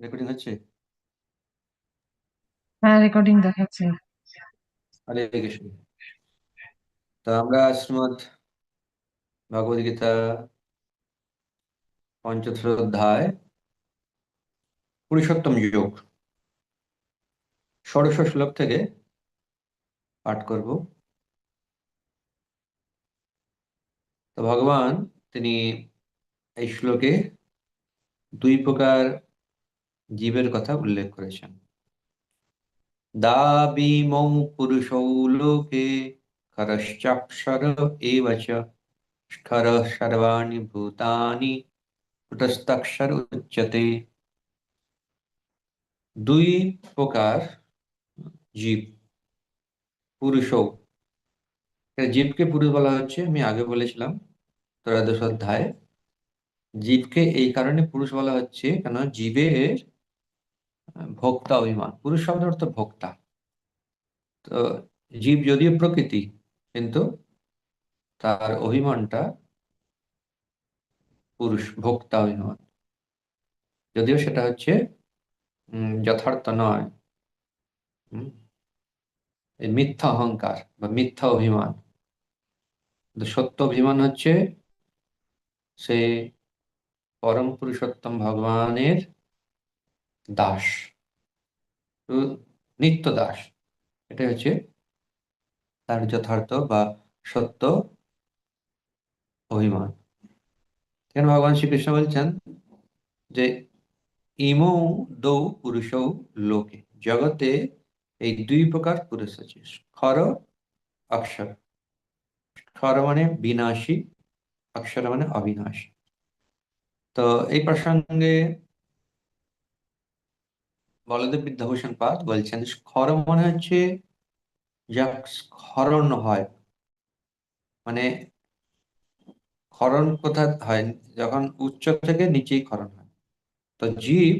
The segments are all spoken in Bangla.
রেকর্ডিং হচ্ছে? হ্যাঁ রেকর্ডিং দেখাচ্ছে। কৃষ্ণ তা আমরা শ্রীমদ ভগবদ গীতা পঞ্চদশ অধ্যায় পুরুষোত্তম যোগ ষোড়শ শ্লোক থেকে পাঠ করব। তো ভগবান তিনি এই শ্লোকে দুই প্রকার জীবের কথা উল্লেখ করেছেন। দাবিমৌ পুরুষৌ লোকে খরশ্চাক্ষর এব চ সর্বাণি ভূতানি কুটস্থাক্ষর উচ্যতে। দুই প্রকার জীব। পুরুষও জীবকে পুরুষ বলা হচ্ছে, আমি আগে বলেছিলাম ত্রয়োদশ অধ্যায়। জীবকে এই কারণে পুরুষ বলা হচ্ছে কেন? জীবের ভোক্তা অভিমান, পুরুষ শব্দ অর্থ ভোক্তা। তো জীব যদিও প্রকৃতি, কিন্তু তার অভিমানটা পুরুষ, ভোক্তা অভিমান। যদিও সেটা হচ্ছে যথার্থ নয়। মিথ্যা অহংকার বা মিথ্যা অভিমান। সত্য অভিমান হচ্ছে সে পরম পুরুষোত্তম ভগবানের দাস। তো নিত্য দাস। এটা হচ্ছে তার যথার্থ বা সত্য অভিমান। কেন ভগবান শ্রীকৃষ্ণ বলছেন যে, ইমো দৌ পুরুষ লোকে। জগতে এই দুই প্রকার পুরুষ আছে। খর অক্ষর। খর মানে বিনাশী, অক্ষর মানে অবিনাশী। তো এই প্রসঙ্গে বলদেব বিদ্যাভূষণ পাদ বলছেন খর মনে হচ্ছে যা খরণ হয়। মানে খরণ কোথা হয়? যখন উচ্চ থেকে নিচেই খরণ হয়। তো জীব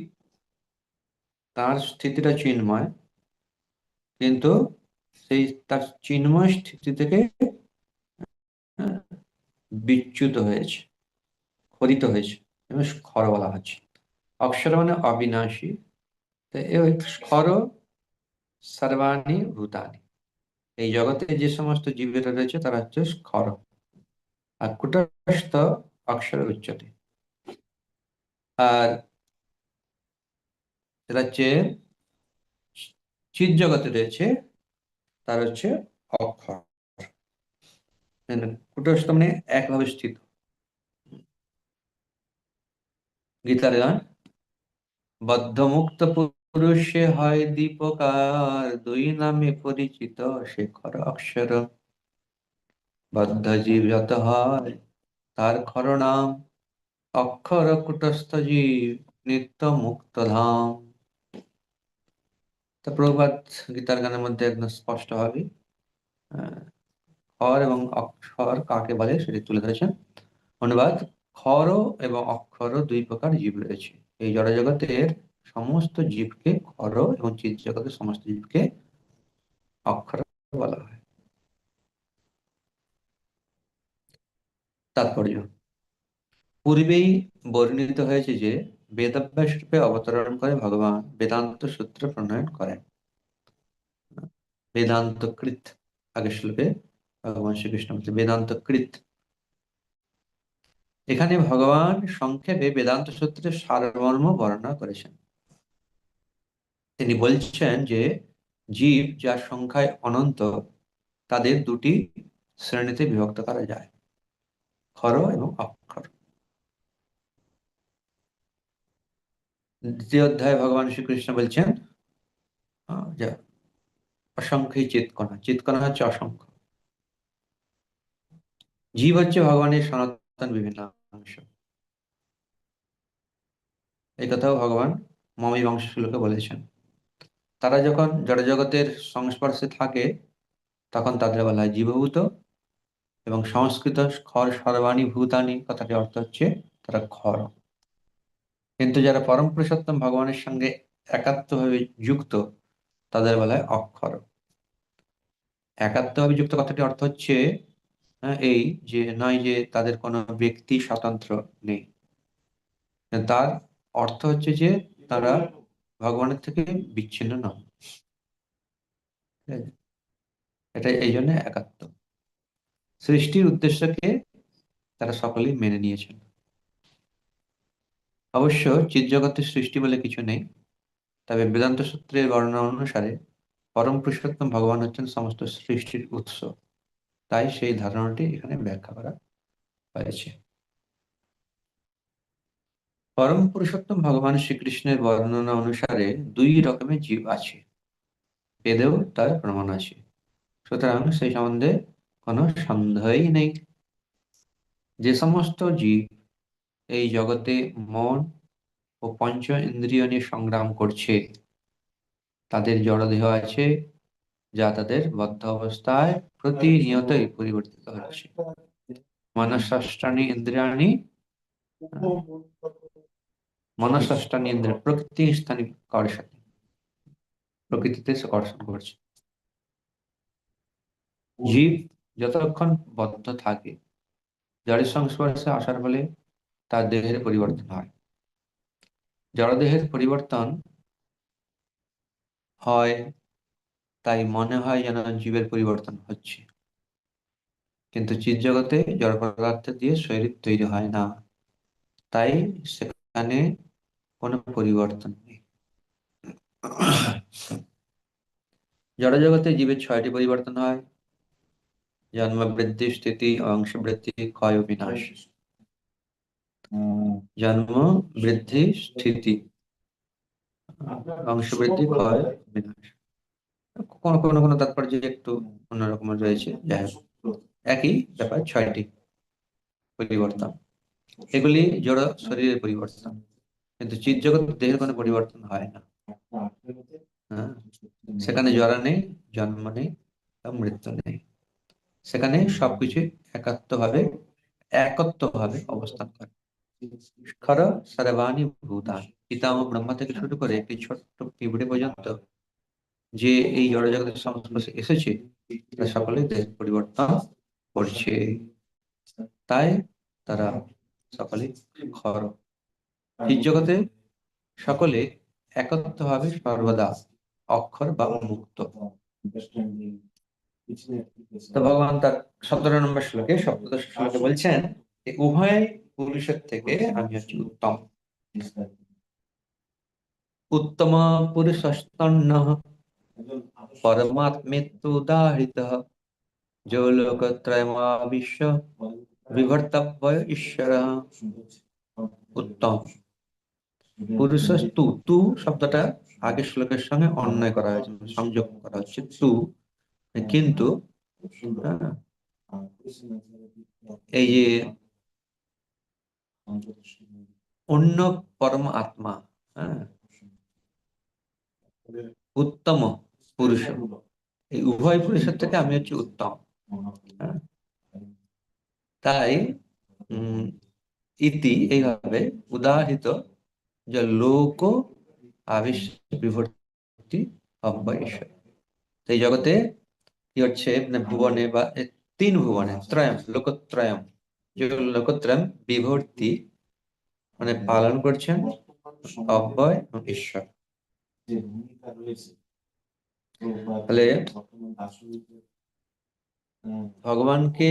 তার স্থিতিটা চিন্ময়, কিন্তু সেই তার চিন্ময় স্থিতি থেকে বিচ্যুত হয়েছে, খরিত হয়েছে খর বলা হচ্ছে। অক্ষর মানে অবিনাশী। খর সর্বাণী ভূতানি। এই জগতে যে সমস্ত জীবেরা রয়েছে, তারা হচ্ছে খর। আর কুটস্থ অক্ষর উচ্চতে। আর এটা হচ্ছে চিৎ জগতে রয়েছে, তার হচ্ছে অক্ষর। কুটস্থ মানে একভাবে স্থিত। গীতার গান, বদ্ধমুক্ত পুরুষে হয় দীপকার, দুই নামে পরিচিত শেখর অক্ষর। বদ্ধ জীব যত হয়, তার খর নাম অক্ষর কুটস্থ জীব, নিত্য মুক্ত ধাম। তা প্রভাত গীতার গানের মধ্যে একদম স্পষ্ট হবে খর এবং অক্ষর কাকে বলে সেটি তুলে ধরেছেন। অনুবাদ খর এবং অক্ষর দুই প্রকার জীব রয়েছে। এই জড়জগতের সমস্ত জীবকে খর এবং চিৎ জগতের সমস্ত জীবকে অক্ষর বলা হয়। তাৎপর্য। পূর্বেই বর্ণিত হয়েছে যে বেদাভ্যাস রূপে অবতরণ করে ভগবান বেদান্ত সূত্র প্রণয়ন করেন। বেদান্ত কৃত আগের শ্লোকে ভগবান শ্রীকৃষ্ণ বলছে বেদান্ত কৃত এখানে ভগবান সংক্ষেপে বেদান্ত সূত্রের সারমর্ম বর্ণনা করেছেন। তিনি বলছেন যে জীব যার সংখ্যায় অনন্ত, তাদের দুটি শ্রেণীতে বিভক্ত করা যায়, খর এবং অক্ষর। দ্বিতীয় অধ্যায় ভগবান শ্রীকৃষ্ণ বলছেন যে অসংখ্যই চিৎকণা। চিৎকণা হচ্ছে অসংখ্য। জীব হচ্ছে ভগবানের সনাতন বিভিন্ন অংশ। এই কথাও ভগবান মমি বংশ বলেছেন। তারা যখন জড়জগতের সংস্পর্শে থাকে, তখন তাদের বলা হয় জীবভূত এবং সংস্কৃত খর সর্বাণী ভূতানি কথাটি অর্থ হচ্ছে তারা খর। কিন্তু যারা পরম পুরুষোত্তম ভগবানের সঙ্গে একাত্মভাবে যুক্ত, তাদের বলা হয় অক্ষর। একাত্মভাবে যুক্ত কথাটি অর্থ হচ্ছে এই যে, নয় যে তাদের কোনো ব্যক্তি স্বতন্ত্র নেই। তার অর্থ হচ্ছে যে তারা ভগবানের থেকে বিচ্ছিন্ন আছে? এটা এই জন্য একাত্ম। সৃষ্টির উদ্দেশ্যকে তারা সকলেই মেনে নিয়েছেন। অবশ্য চিৎজগতের সৃষ্টি বলে কিছু নেই, তবে বেদান্ত সূত্রের বর্ণনা অনুসারে পরম পুরুষোত্তম ভগবান হচ্ছেন সমস্ত সৃষ্টির উৎস। তাই সেই ধারণাটি এখানে ব্যাখ্যা করা হয়েছে। পরম পুরুষোত্তম ভগবান শ্রীকৃষ্ণের বর্ণনা অনুসারে দুই রকমের জীব আছে। বেদেও তার প্রমাণ আছে। সুতরাং সেই সম্বন্ধে কোনো সন্দেহই নেই। যে সমস্ত জীব এই জগতে মন ও পঞ্চ ইন্দ্রিয় নিয়ে সংগ্রাম করছে, তাদের জড়দেহ আছে যা তাদের বদ্ধ অবস্থায় প্রতিনিয়তই পরিবর্তিত হচ্ছে। মনষষ্ঠানি ইন্দ্রিয়াণি মনষষ্ঠানি ইন্দ্রিয় প্রকৃতি স্থানে কর্ষণ প্রকৃতিতে সে কর্ষণ করছে। জীব যতক্ষণ বদ্ধ থাকে, জড়ের সংস্পর্শে আসার ফলে তার দেহের পরিবর্তন হয়। জড়দেহের পরিবর্তন হয়, তাই মনে হয় যেন জীবের পরিবর্তন হচ্ছে। কিন্তু চিৎ জগতে জড় পদার্থ দিয়ে শরীর তৈরি হয় না। তাই সেখানে কোনো পরিবর্তন নেই। জড়জগতে জীবের ছয়টি পরিবর্তন হয়। জন্ম বৃদ্ধি স্থিতি অংশ বৃদ্ধি ক্ষয় ও বিনাশ। জন্ম বৃদ্ধি স্থিতি অংশ বৃদ্ধি ক্ষয় বিনাশ। কোন কোন কোন তাৎপর্য একটু অন্যরকম রয়েছে। যাই হোক, একই ব্যাপার, ছয়টি পরিবর্তন। এগুলি জড় শরীরের পরিবর্তন। কিন্তু চিৎ জগৎ দেহের কোনো পরিবর্তন হয় না। হ্যাঁ সেখানে জরা নেই, জন্ম নেই মৃত্যু নেই। সেখানে সবকিছু একাত্ম ভাবে, একত্ব ভাবে অবস্থান করে। খর সর্বাণী ভূতান। পিতাম ব্রহ্মা থেকে শুরু করে একটি ছোট্ট পিঁপড়ে পর্যন্ত যে এই জড়জগতের সংস্পর্শে এসেছে, তারা সকলে দেহ পরিবর্তন করছে। তাই তারা সকলে খর এই জগতে সকলে একত্রভাবে সর্বদা অক্ষর বা মুক্ত তো ভগবান তার সতেরো নম্বর শ্লোকে, সপ্তদশ শ্লোকে বলছেন যে, উভয় পুরুষের থেকে আমি হচ্ছি উত্তম। উত্তম পুরুষস্তন্ন, পরমাত্মেত্ব উদাহৃত ত্রয়মা বিশ্ব বিভর্তব্য ঈশ্বর। উত্তম। পুরুষ তু তু শব্দটা আগের শ্লোকের সঙ্গে অন্যায় করা হয়েছে সংযোগ করা হচ্ছে তু কিন্তু হ্যাঁ, এই যে অন্য পরম আত্মা হ্যাঁ উত্তম পুরুষ এই উভয় পুরুষের থেকে আমি হচ্ছি উত্তম হ্যাঁ? তাই উম ইতি এইভাবে উদাহৃত যে লোক আবিষ্ বিভর্তি অব্যশ্বর এই জগতে কি হচ্ছে? মানে ভুবনে বা তিন ভুবনে, ত্রয়ম, লোকত্রয়ম। লোকত্রয়ম বিভর্তি মানে পালন করছেন অব্যয় এবং ঈশ্বর। তাহলে ভগবানকে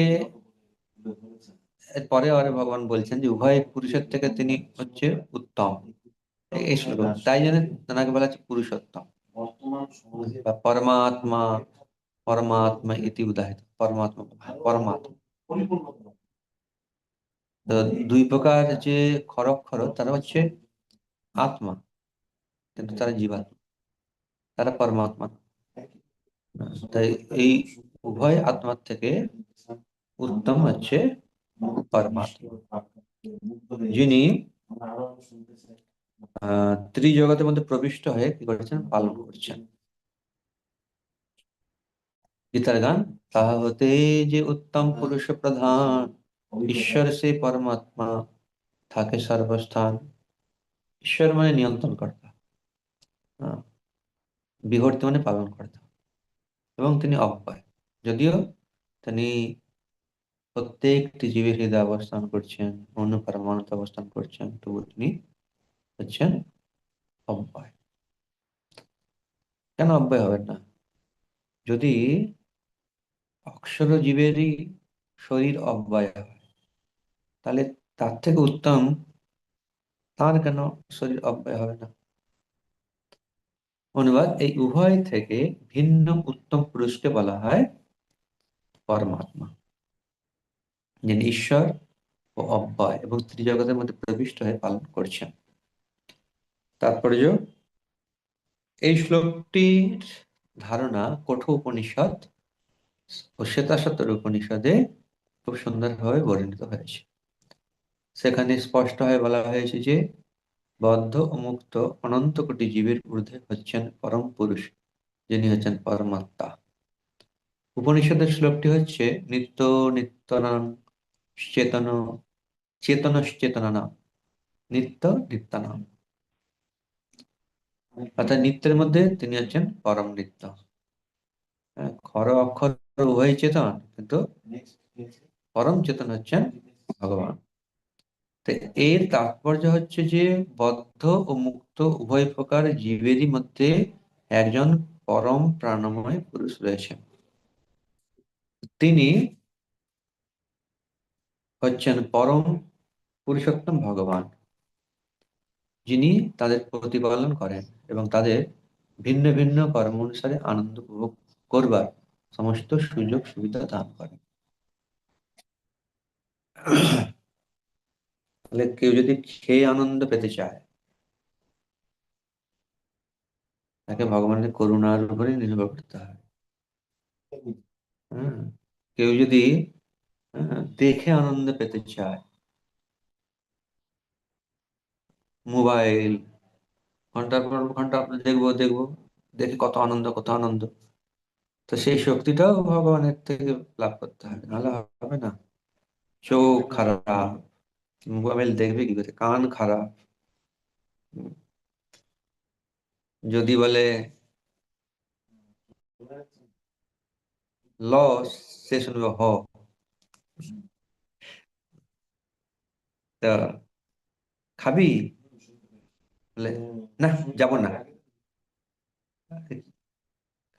পরে আরে ভগবান বলছেন যে উভয় পুরুষের থেকে তিনি হচ্ছে উত্তম। এই শ্লোক তাই জন্য তেনাকে বলা হচ্ছে পুরুষোত্তম। বা পরমাত্মা পরমাত্মা ইতি উদাহিত। পরমাত্মা পরমাত্মা। তো দুই প্রকার যে খরক খরক্ষর তারা হচ্ছে আত্মা কিন্তু তারা জীবাত্মা। তারা পরমাত্মা তাই এই উভয় আত্মার থেকে উত্তম হচ্ছে পরমাত্মা। যিনি ত্রিজগতের মধ্যে প্রবিষ্ট হয়ে কি করেছেন? পালন করছেন। গীতার গান তাহা হতে যে উত্তম পুরুষ প্রধান ঈশ্বর সে পরমাত্মা থাকে সর্বস্থান। ঈশ্বর মানে নিয়ন্ত্রণ কর্তা। বিভর্তি মানে পালন কর্তা। এবং তিনি অব্যয়। যদিও তিনি প্রত্যেকটি জীবের হৃদয় অবস্থান করছেন অন্য পরমাণুতে অবস্থান করছেন তবু তিনি হচ্ছেন অব্যয়। কেন অব্যয় হবেন না? যদি অক্ষর জীবেরই শরীর অব্যয় হয়, তাহলে তার থেকে উত্তম তার কেন শরীর অব্যয় হবে না? অনুবাদ, এই উভয় থেকে ভিন্ন উত্তম পুরুষকে বলা হয় পরমাত্মা, যিনি ঈশ্বর ও অব্যয় এবং ত্রিজগতের মধ্যে প্রবিষ্ট হয়ে পালন করছেন। তাৎপর্য এই শ্লোকটির ধারণা কঠোর উপনিষদ ও শ্বেতাসত্তর উপনিষদে খুব সুন্দরভাবে বর্ণিত হয়েছে। সেখানে স্পষ্ট হয়ে বলা হয়েছে যে, বদ্ধ ও মুক্ত অনন্ত কোটি জীবের ঊর্ধ্বে হচ্ছেন পরম পুরুষ, যিনি হচ্ছেন পরমাত্মা। উপনিষদের শ্লোকটি হচ্ছে, নিত্য নিত্যনাম চেতন চেতনশ্চেতনা নিত্য নিত্যানাম। অর্থাৎ নিত্যের মধ্যে তিনি হচ্ছেন পরম নিত্য। হ্যাঁ, খর অক্ষর উভয় চেতন কিন্তু পরম চেতন হচ্ছেন ভগবান। এর তাৎপর্য হচ্ছে যে বদ্ধ ও মুক্ত উভয় প্রকার জীবেরই মধ্যে একজন পরম প্রাণময় পুরুষ রয়েছেন। তিনি হচ্ছেন পরম পুরুষোত্তম ভগবান। যিনি তাদের প্রতিপালন করেন এবং তাদের ভিন্ন ভিন্ন কর্ম অনুসারে আনন্দ উপভোগ করবার সমস্ত সুযোগ সুবিধা দান করেন। তাহলে কেউ যদি খেয়ে আনন্দ পেতে চায় তাকে ভগবানের করুণার উপরে নির্ভর করতে হয়। হ্যাঁ কেউ যদি হ্যাঁ, দেখে আনন্দ পেতে চায় মোবাইল ঘণ্টার পর ঘণ্টা দেখব দেখব, দেখে কত আনন্দ কত আনন্দ। তো সেই শক্তিটাও ভগবানের থেকে লাভ করতে হবে, নাহলে হবে না। চোখ খারাপ, মোবাইল দেখবে কি করে? কান খারাপ। যদি বলে ল সে শুনবে হ। তা খাবি? বলে না যাব না।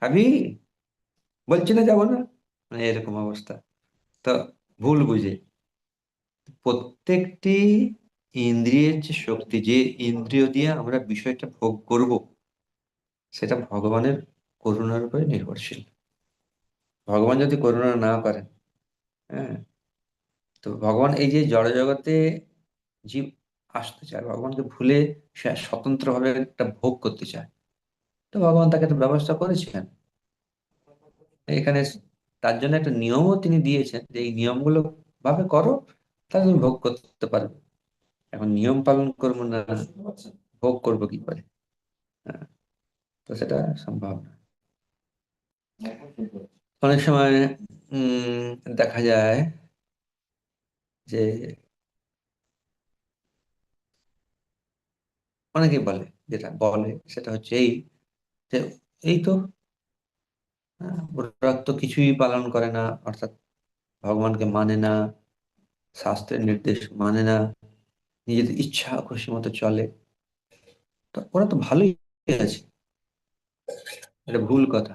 খাবি বলছি না যাব না। মানে এরকম অবস্থা। তো ভুল বুঝে। প্রত্যেকটি ইন্দ্রিয়ের যে শক্তি যে ইন্দ্রিয় দিয়ে আমরা বিষয়টা ভোগ করব সেটা ভগবানের করুণার উপরে নির্ভরশীল। ভগবান যদি করুণা না করেন হ্যাঁ তো ভগবান এই যে জড় জগতে জীব আসতে চায় ভগবানকে ভুলে সে স্বতন্ত্রভাবে একটা ভোগ করতে চায়। তো ভগবান তাকে একটা ব্যবস্থা করেছেন। এখানে তার জন্য একটা নিয়মও তিনি দিয়েছেন যে এই নিয়মগুলো ভাবে করো তাহলে তুমি ভোগ করতে পারবে। এখন নিয়ম পালন করব না ভোগ করব কি করে? হ্যাঁ, তো সেটা সম্ভব না। অনেক সময় উম দেখা যায় যে অনেকে বলে যেটা বলে সেটা হচ্ছে এই যে এই তো হ্যাঁ, ওরা তো কিছুই পালন করে না অর্থাৎ ভগবানকে মানে না শাস্ত্রের নির্দেশ মানে না নিজেদের ইচ্ছা খুশি মতো চলে। তো ওরা তো ভালোই আছে। এটা ভুল কথা।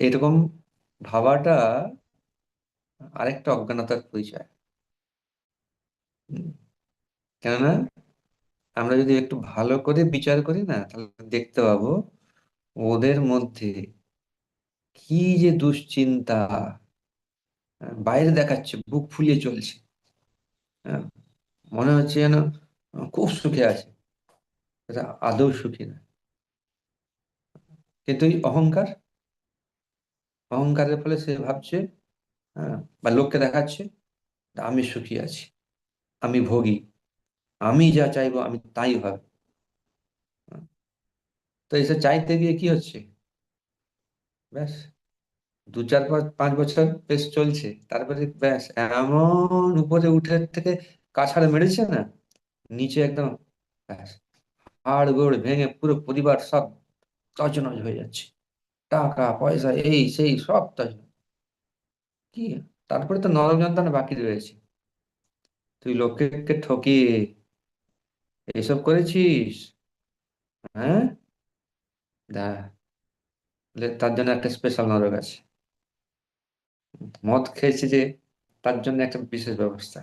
এরকম ভাবাটা আরেকটা অজ্ঞানতার পরিচয়। কেননা আমরা যদি একটু ভালো করে বিচার করি না, তাহলে দেখতে পাবো ওদের মধ্যে কি যে দুশ্চিন্তা বাইরে দেখাচ্ছে, বুক ফুলিয়ে চলছে। মনে হচ্ছে যেন খুব সুখে আছে। আদৌ সুখী না। কিন্তু অহংকার, অহংকারের ফলে সে ভাবছে বা লোককে দেখাচ্ছে, আমি সুখী আছি, আমি ভোগী। আমি যা চাইব, আমি তাই হবে। তো এসে চাইতে গিয়ে কি হচ্ছে? ব্যাস, দু চার পাঁচ বছর বেশ চলছে। তারপরে ব্যাস, এমন উপরে উঠে থেকে কাছাড়ে মেরেছে না, নিচে একদম ব্যাস হাড় গোড় ভেঙে পুরো পরিবার সব তছনছ হয়ে যাচ্ছে। টাকা, পয়সা, এই সেই সব তছনছ। কি? তারপরে তো নরক যন্ত্রণা বাকি রয়েছে। তুই লোককে ঠকিয়ে এসব করেছিস? হ্যাঁ? তার জন্য একটা স্পেশাল নরক আছে। মদ খেয়েছে যে, তার জন্য একটা বিশেষ ব্যবস্থা।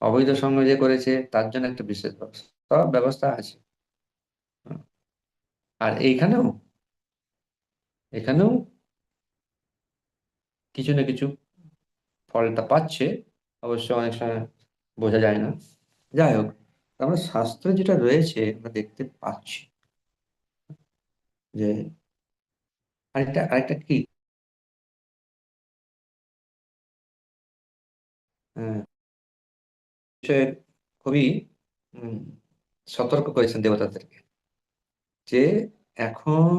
অবৈধ সঙ্গ যে করেছে, তার জন্য একটা বিশেষ ব্যবস্থা। সব ব্যবস্থা আছে। আর এইখানেও? এখানেও? কিছু না কিছু ফলটা পাচ্ছে। অবশ্য অনেক সময় বোঝা যায় না। যাই হোক। আমরা শাস্ত্রে যেটা রয়েছে আমরা দেখতে পাচ্ছি যে আরেকটা আরেকটা কি? খুবই উম, সতর্ক করেছেন দেবতাদেরকে যে এখন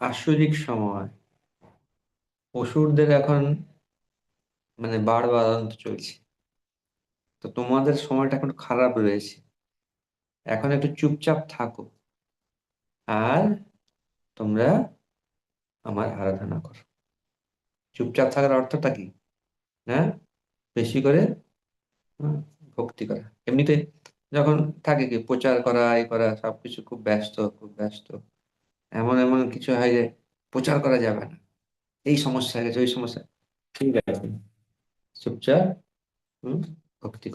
আসরিক সময় অসুরদের এখন মানে বার বাড়ান্ত চলছে। তো তোমাদের সময়টা এখন খারাপ রয়েছে। এখন একটু চুপচাপ থাকো। আর তোমরা আমার আরাধনা করো। চুপচাপ থাকার অর্থটা কি? হ্যাঁ? বেশি করে ভক্তি করা। এমনিতে যখন থাকে কি, প্রচার করা এই করা, সবকিছু খুব ব্যস্ত খুব ব্যস্ত। এমন এমন কিছু হয় যে প্রচার করা যাবে না। এই সমস্যা হয়ে গেছে, ওই সমস্যা। ঠিক আছে। চুপচাপ, হুম? ভক্তি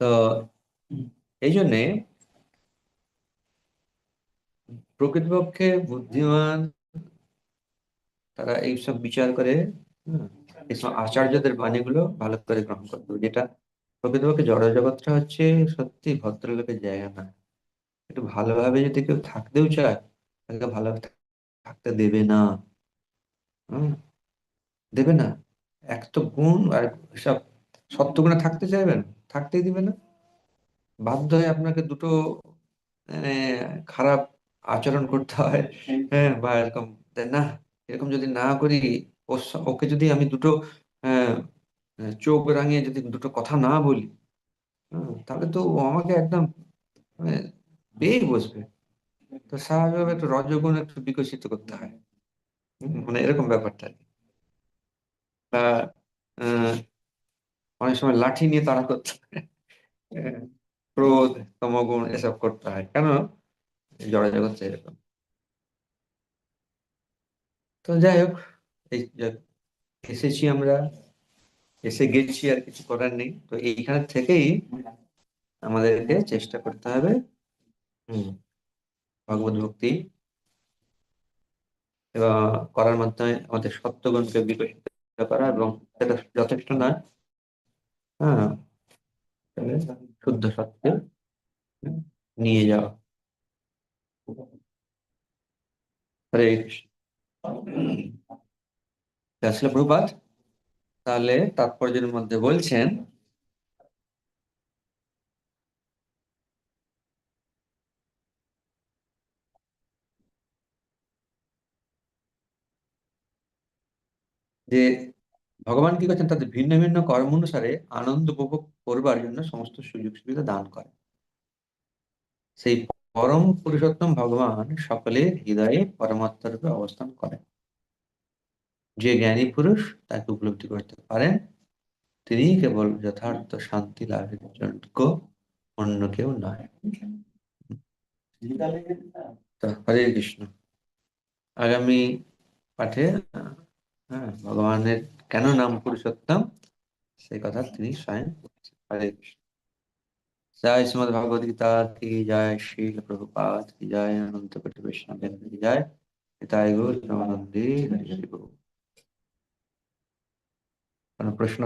তো এই জন্যে প্রকৃতপক্ষে বুদ্ধিমান তারা এইসব বিচার করে এইসব আচার্যদের বাণীগুলো ভালো করে গ্রহণ করতে হবে যেটা প্রকৃতপক্ষে জড় জগৎটা হচ্ছে সত্যি ভদ্রলোকের জায়গা না। একটু ভালোভাবে যদি কেউ থাকতেও চায় তাকে ভালো থাকতে দেবে না। হুম? দেবে না? এক তো গুণ আর সব সত্যগুণে থাকতে চাইবেন? থাকতেই দিবে না? বাধ্য হয়ে আপনাকে দুটো মানে খারাপ আচরণ করতে হয়। হ্যাঁ বা এরকম না? এরকম যদি না করি ওকে যদি আমি দুটো আহ, চোখ রাঙিয়ে যদি দুটো কথা না বলি তাহলে তো আমাকে একদম মানে বসবে। তো স্বাভাবিকভাবে একটু রজগুণ একটু বিকশিত করতে হয়। মানে এরকম ব্যাপারটা বা অনেক সময় লাঠি নিয়ে তাড়া করতে হয়। ক্রোধ, তমগুণ এসব করতে হয়। কেন? জড়জগৎ এরকম। তো যাই হোক, এই এসেছি আমরা, এসে গেছি আর কিছু করার নেই। তো এইখান থেকেই আমাদেরকে চেষ্টা করতে হবে। হম। ভগবত ভক্তি এবং করার মাধ্যমে আমাদের সত্যগুণকে বিকশিত করা এবং সেটা যথেষ্ট নয়। হ্যাঁ শুদ্ধ সত্যে নিয়ে যাওয়া। হরে কৃষ্ণ। আসলে প্রভুপাত তাহলে তাৎপর্যের মধ্যে বলছেন যে ভগবান কি করছেন? তাদের ভিন্ন ভিন্ন কর্ম অনুসারে আনন্দ উপভোগ করবার জন্য সমস্ত সুযোগ সুবিধা দান করে সেই পরম পুরুষোত্তম ভগবান সকলের হৃদয়ে পরমাত্মা রূপে অবস্থান করেন। যে জ্ঞানী পুরুষ তাকে উপলব্ধি করতে পারেন তিনি কেবল যথার্থ শান্তি লাভের যোগ্য অন্য কেউ নয়। হরে কৃষ্ণ। আগামী পাঠে হ্যাঁ ভগবানের কেন নাম পুরুষোত্তম? সেই কথা তিনি স্বয়ং। হরে কৃষ্ণ। জয় শ্রীমদ ভগবদ গীতা, কি জয় শ্রীল প্রভুপাত কি জয় অনন্ত কোটি বৈষ্ণব কি জয় নিতাই গৌর নন্দী হরি হরি কোনো প্রশ্ন